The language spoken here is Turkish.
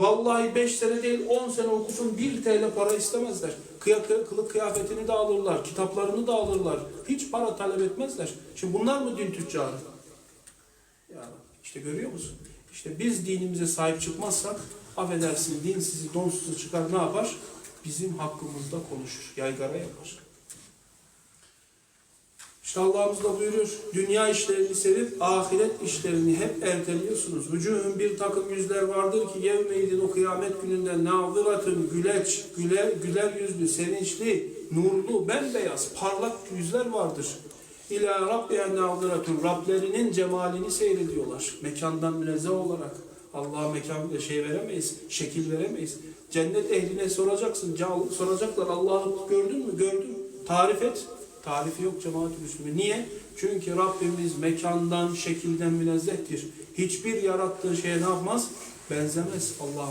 Vallahi 5 sene değil 10 sene okusun 1 TL para istemezler. Kıya, kılık kıyafetini de alırlar, kitaplarını da alırlar. Hiç para talep etmezler. Şimdi bunlar mı din tüccarı? Ya işte görüyor musun? İşte biz dinimize sahip çıkmazsak affedersin din sizi donsuzu çıkar ne yapar? Bizim hakkımızda konuşur, yaygara yapar. İşte Allah'ımız da buyuruyor, dünya işlerini sevip ahiret işlerini hep erteliyorsunuz. Vücuhun bir takım yüzler vardır ki yevmeydin o kıyamet gününde naziratın, güleç, güler, güler yüzlü, sevinçli, nurlu, bembeyaz, parlak yüzler vardır. İlâ rabbiye naziratun, Rablerinin cemalini seyrediyorlar. Mekandan münezzeh olarak. Allah'a mekan şey veremeyiz, şekil veremeyiz. Cennet ehline soracaksın, ca- soracaklar Allah'ı gördün mü? Gördüm. Tarif et. Tarifi yok cemaat-i Müslümin. Niye? Çünkü Rabbimiz mekandan, şekilden münezzehtir. Hiçbir yarattığı şeye ne yapmaz? Benzemez Allah.